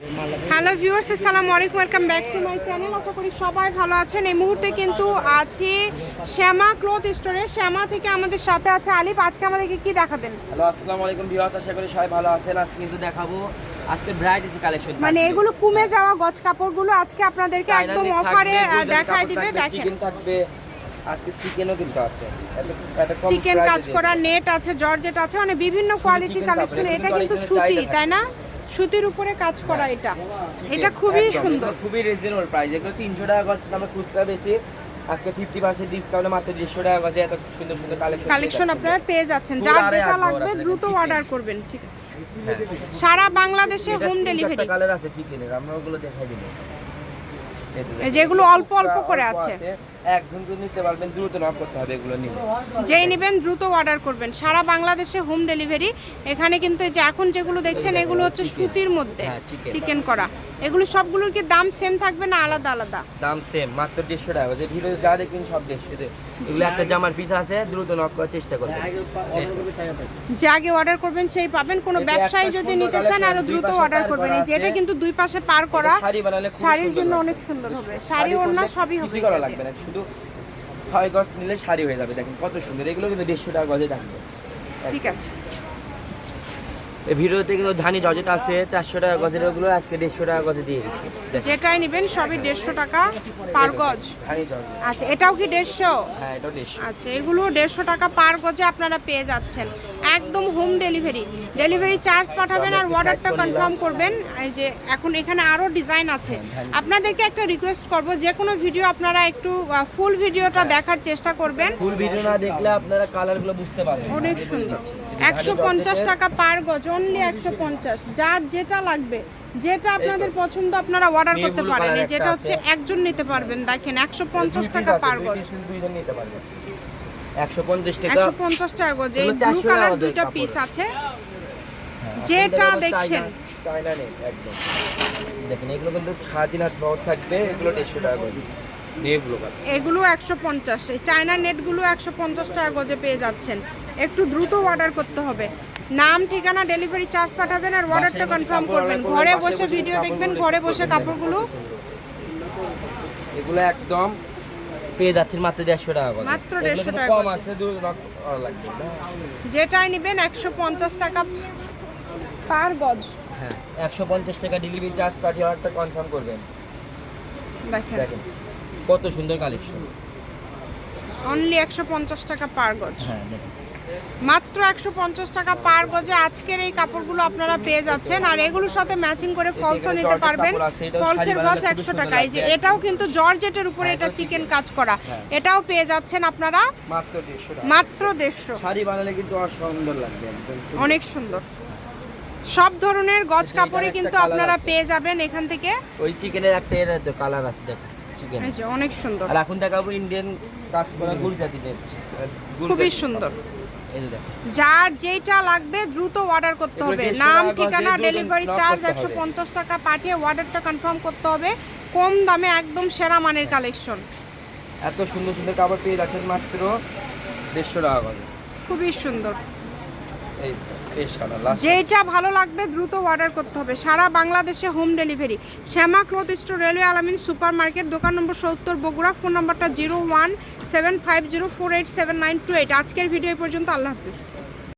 Hello viewers আসসালামু আলাইকুম welcome back to my channel আশা করি সবাই ভালো আছেন। এই মুহূর্তে কিন্তু আছি শ্যামা ক্লথ স্টোরে। শ্যামা থেকে আমাদের সাথে আছে আলিফ। আজকে আমাদেরকে কি দেখাবেন? হ্যালো আসসালামু আলাইকুম ভিউয়ার্স আশা করি সবাই ভালো আছেন। আজকে কিন্তু দেখাবো আজকে ভ্যারাইটিস কালেকশন মানে এগুলো কমে যাওয়া গজ কাপড়গুলো আজকে আপনাদেরকে একদম অফারে দেখায় দিবে। দেখেন। চিকেন থাকবে আজকে চিকেনও কিন্তু আছে। চিকেন কাজ করা নেট আছে জর্জেট আছে মানে বিভিন্ন কোয়ালিটি কালেকশন এটা কিন্তু সুতি তাই না? সুতির উপরে কাজ করা এটা। এটা খুবই সুন্দর। খুবই রিজনেবল প্রাইস এগুলো তিনশো টাকা গজ আমরা খুচরা বেশি। আজকে ফিফটি পার্সেন্ট ডিসকাউন্টে মাত্র দেড়শো টাকা গজে এত সুন্দর সুন্দর কালেকশন কালেকশন আপনারা পেয়ে যাচ্ছেন। যার যেটা লাগবে দ্রুত অর্ডার করবেন ঠিক আছে। সারা বাংলাদেশে হোম ডেলিভারি কালার আছে চিকেনের আমরা ওগুলো দেখাই দিব। এই যেগুলো অল্প অল্প করে আছে। একজন তো নিতে পারবেন দ্রুত নক করতে হবে এগুলো নিয়ে। যেই নেবেন দ্রুত অর্ডার করবেন। সারা বাংলাদেশে হোম ডেলিভারি এখানে কিন্তু এই যে এখন যেগুলো দেখছেন এগুলো হচ্ছে সুতির মধ্যে হ্যাঁ, চিকেন করা। এগুলো সবগুলোর কি দাম সেম থাকবে না আলাদা আলাদা? দাম সেম মাত্র দেড়শো টাকা। যে ভিডিও যা দেখবেন সব দেড়শো এগুলো একটা জামার পিস আছে দ্রুত নক করার চেষ্টা করবেন। যে আগে অর্ডার করবেন সেই পাবেন। কোনো ব্যবসায়ী যদি নিতে চান আরও দ্রুত অর্ডার করবেন। এই যে এটা কিন্তু দুই পাশে পার করা। শাড়ি বানালে খুব শাড়ির জন্য অনেক সুন্দর হবে। শাড়ি ওড়না সবই হবে। করা লাগবে না শুধু ছয় গজ নিলে শাড়ি হয়ে যাবে দেখেন কত সুন্দর। এগুলো কিন্তু দেড়শো টাকা গজে থাকবে ঠিক আছে। এই ভিডিওতে কিন্তু ধানি জজেট আছে চারশো টাকা গজের ওগুলো আজকে দেড়শো টাকা গজে দিয়ে দিচ্ছি যেটাই নেবেন সবই দেড়শো টাকা পার গজ। আচ্ছা এটাও কি দেড়শো? হ্যাঁ এটাও দেড়শো। আচ্ছা এগুলো দেড়শো টাকা পার গজে আপনারা পেয়ে যাচ্ছেন। একদম হোম ডেলিভারি ডেলিভারি চার্জ পাঠাবেন আর অর্ডারটা কনফার্ম করবেন। এই যে এখন এখানে আরও ডিজাইন আছে। আপনাদেরকে একটা রিকোয়েস্ট করব যে কোনো ভিডিও আপনারা একটু ফুল ভিডিওটা দেখার চেষ্টা করবেন। ফুল ভিডিও না দেখলে আপনারা কালারগুলো বুঝতে পারবেন অনেক সুন্দর। একশো পঞ্চাশ টাকা পার গজ অনলি একশো পঞ্চাশ। যার যেটা লাগবে যেটা আপনাদের পছন্দ আপনারা অর্ডার করতে পারেন। যেটা হচ্ছে একজন নিতে পারবেন দেখেন একশো পঞ্চাশ টাকা পার গজ। দুইজন নিতে পারবেন একশো পঞ্চাশ টাকা। একশো পঞ্চাশ টাকা গজ এই ব্লু কালার দুইটা পিস আছে। হ্যাঁ, যেটা দেখছেন। চায়না- নেই একদম। দেখেন এগুলো কিন্তু সাড়ে তিন হাত বড় থাকবে এগুলো দেড়শো টাকা করে। এগুলো একশো পঞ্চাশ। এই চায়না নেটগুলো একশো পঞ্চাশ টাকা গজে পেয়ে যাচ্ছেন। একটু দ্রুত অর্ডার করতে হবে। নাম ঠিকানা ডেলিভারি চার্জ পাঠাবেন আর অর্ডারটা কনফার্ম করবেন। ঘরে বসে ভিডিও দেখবেন ঘরে বসে কাপড়গুলো। এগুলো একদম পেয়ে যাচ্ছেন মাত্র দেড়শো টাকা করে। মাত্র দেড়শো টাকা কম আছে যেটাই নেবেন একশো পঞ্চাশ টাকা পার গজ। হ্যাঁ একশো পঞ্চাশ টাকা ডেলিভারি চার্জ পাঠিয়ে অর্ডারটা কনফার্ম করবেন। দেখেন। কত সুন্দর কালেকশন অনলি একশো পঞ্চাশ টাকা পার গজ। হ্যাঁ দেখেন। মাত্র একশো পঞ্চাশ টাকা পার গজে আজকের এই কাপড়গুলো আপনারা পেয়ে যাচ্ছেন। আর এগুলোর সাথে ম্যাচিং করে ফলসও নিতে পারবেন। ফলসের গজ একশো সুন্দর টাকা। এই যে এটাও কিন্তু জর্জেটের উপরে হ্যাঁ, এটা চিকেন কাজ করা। হ্যাঁ। এটাও পেয়ে যাচ্ছেন আপনারা। মাত্র দেড়শো শাড়ি বানালে কিন্তু অসুন্দর লাগবে অনেক সুন্দর। সব ধরনের গজ কাপড়ে কিন্তু আপনারা পেয়ে যাবেন এখান থেকে। ওই চিকেনের একটা এর কালার আছে দেখেন চিকেন অনেক সুন্দর। আর এখন দেখাবো ইন্ডিয়ান কাজ করা গুজরাটিদের খুবই সুন্দর। যার যেটা লাগবে দ্রুত অর্ডার করতে হবে। 150 নাম ঠিকানা ডেলিভারি চার্জ একশো পঞ্চাশ টাকা পাঠিয়ে অর্ডারটা কনফার্ম করতে হবে। কম দামে একদম সেরা মানের কালেকশন এত সুন্দর সুন্দর কাপড় পেয়ে যাচ্ছেন মাত্র দেড়শো টাকা করে। খুবই সুন্দর এই বেশ কালার লাস্ট যেটা ভালো লাগবে দ্রুত অর্ডার করতে হবে। সারা বাংলাদেশে home delivery Shyama cloth store railway Alamin super market দোকান নম্বর সত্তর, বগুড়া। ফোন নম্বরটা zero one seven five zero four eight seven nine two eight আজকের ভিডিও পর্যন্ত, আল্লাহ হাফিজ।